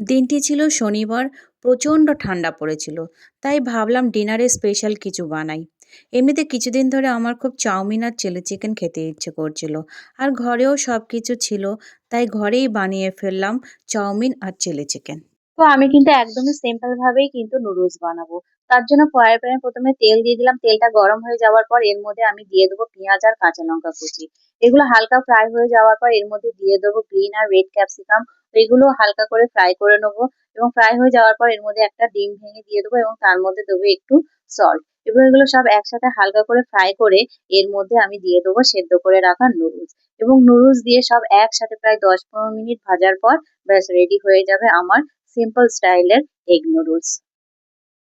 দিনটি ছিল শনিবার, প্রচণ্ড ঠান্ডা পড়েছিল, তাই ভাবলাম ডিনারে স্পেশাল কিছু বানাই। এমনিতে কিছুদিন ধরে আমার খুব চাউমিন আর চিলি চিকেন খেতে ইচ্ছে করছিল, আর ঘরেও সব কিছু ছিল, তাই ঘরেই বানিয়ে ফেললাম চাউমিন আর চিলি চিকেন। তো আমি কিন্তু একদমই সিম্পল ভাবেই কিন্তু নুডলস বানাবো। তার জন্য ফ্রাই প্যানে প্রথমে তেল দিয়ে দিলাম, তেলটা গরম হয়ে যাওয়ার পর এর মধ্যে আমি দিয়ে দেবো পেঁয়াজ আর কাঁচা লঙ্কা কুচি। এগুলো হালকা ফ্রাই হয়ে যাওয়ার পর এর মধ্যে দিয়ে দেবো গ্রিন আর রেড ক্যাপসিকাম এগুলো হালকা করে ফ্রাই করে নেব এবং ফ্রাই হয়ে যাওয়ার পর এর মধ্যে একটা ডিম ভেঙে দিয়ে দেবো এবং তার মধ্যে দেবো একটু সল্ট এবং এগুলো সব একসাথে হালকা করে ফ্রাই করে এর মধ্যে আমি দিয়ে দেবো সেদ্ধ করে রাখা নুডলস এবং নুডলস দিয়ে সব একসাথে প্রায় দশ পনেরো মিনিট ভাজার পর ব্যাস রেডি হয়ে যাবে আমার সিম্পল স্টাইলের এগ নুডলস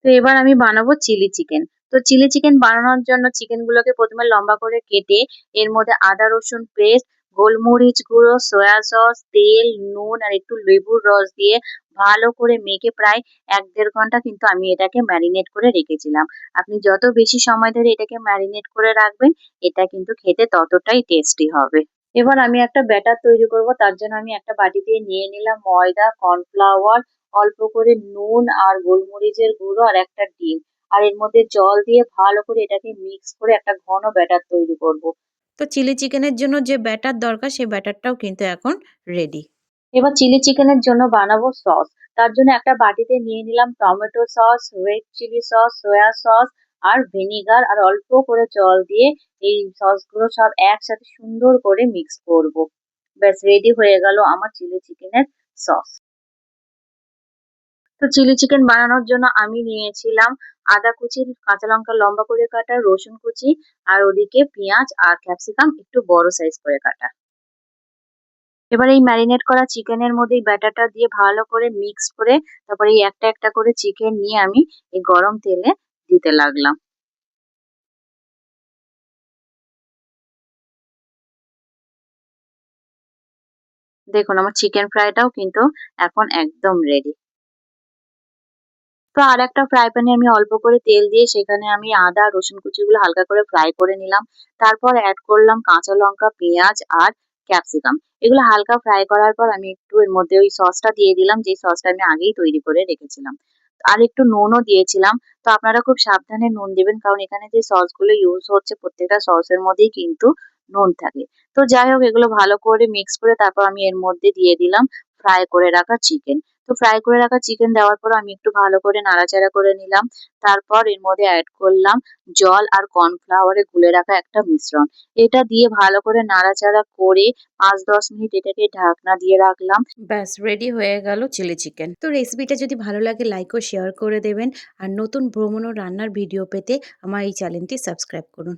তো এবার আমি বানাবো চিলি চিকেন তো চিলি চিকেন বানানোর জন্য চিকেন গুলোকে প্রথমে লম্বা করে কেটে এর মধ্যে আদা রসুন পেস্ট গোলমরিচ গুঁড়ো, সয়া সস, তেল, নুন আর একটু লেবুর রস দিয়ে ভালো করে মেখে প্রায় এক দেড় ঘণ্টা কিন্তু আমি এটাকে ম্যারিনেট করে রেখেছিলাম। আপনি যত বেশি সময় ধরে এটাকে ম্যারিনেট করে রাখবেন, এটা কিন্তু খেতে ততটাই টেস্টি হবে। এবার আমি একটা ব্যাটার তৈরি করব, তার জন্য আমি একটা বাটিতে নিয়ে নিলাম ময়দা, কর্নফ্লাওয়ার, অল্প করে নুন আর গোলমরিচের গুঁড়ো আর একটা ডিম। আর এর মধ্যে জল দিয়ে ভালো করে এটাকে মিক্স করে একটা ঘন ব্যাটার তৈরি করব। তো চিলি চিকেনের জন্য যে ব্যাটার দরকার সেই ব্যাটারটাও কিন্তু এখন রেডি এবার চিলি চিকেনের জন্য বানাবো সস। তার জন্য একটা বাটিতে নিয়ে নিলাম tomato sauce red chilli sauce soya sauce আর ভিনিগার আর অল্প করে জল দিয়ে এই সসগুলো সব একসাথে সুন্দর করে মিক্স করব। ব্যাস রেডি হয়ে গেল আমার চিলি চিকেনের সস। তো চিলি চিকেন বানানোর জন্য আমি নিয়েছিলাম আদা কুচি, কাঁচা লঙ্কা, লম্বা করে কাটা, রসুন কুচি আর ওদিকে পেঁয়াজ আর ক্যাপসিকাম একটু বড় সাইজ করে কাটা। এবার এই ম্যারিনেট করা চিকেনের মধ্যে এই ব্যাটারটা দিয়ে ভালো করে মিক্স করে তারপরে এই একটা একটা করে চিকেন নিয়ে আমি এই গরম তেলে দিতে লাগলাম। দেখুন আমার চিকেন ফ্রাইটাও কিন্তু এখন একদম রেডি তো আর একটা ফ্রাই প্যানে আমি অল্প করে তেল দিয়ে সেখানে আমি আদা, রসুন কুচিগুলো হালকা করে ফ্রাই করে নিলাম। তারপর অ্যাড করলাম কাঁচা লঙ্কা, পেঁয়াজ আর ক্যাপসিকাম এগুলো হালকা ফ্রাই করার পর আমি একটু এর মধ্যে ওই সসটা দিয়ে দিলাম যে সসটা আমি আগেই তৈরি করে রেখেছিলাম। আর একটু নুনও দিয়েছিলাম। তো আপনারা খুব সাবধানে নুন দেবেন, কারণ এখানে যে সসগুলো ইউজ হচ্ছে প্রত্যেকটা সসের মধ্যেই কিন্তু নুন থাকে। তো যাই হোক, এগুলো ভালো করে মিক্স করে তারপর আমি এর মধ্যে দিয়ে দিলাম ফ্রাই করে রাখা চিকেন তো ফ্রাই করে রাখা চিকেন দেওয়ার পর আমি একটু ভালো করে নাড়াচাড়া করে নিলাম। তারপর এর মধ্যে অ্যাড করলাম জল আর কর্নফ্লাওয়ারে গুলে রাখা একটা মিশ্রণ। এটা দিয়ে ভালো করে নাড়াচাড়া করে পাঁচ দশ মিনিট এটাকে ঢাকনা দিয়ে রাখলাম। ব্যাস রেডি হয়ে গেল চিলি চিকেন তো রেসিপিটা যদি ভালো লাগে লাইক ও শেয়ার করে দেবেন। আর নতুন ভ্রমণ ও রান্নার ভিডিও পেতে আমার এই চ্যানেলটি সাবস্ক্রাইব করুন।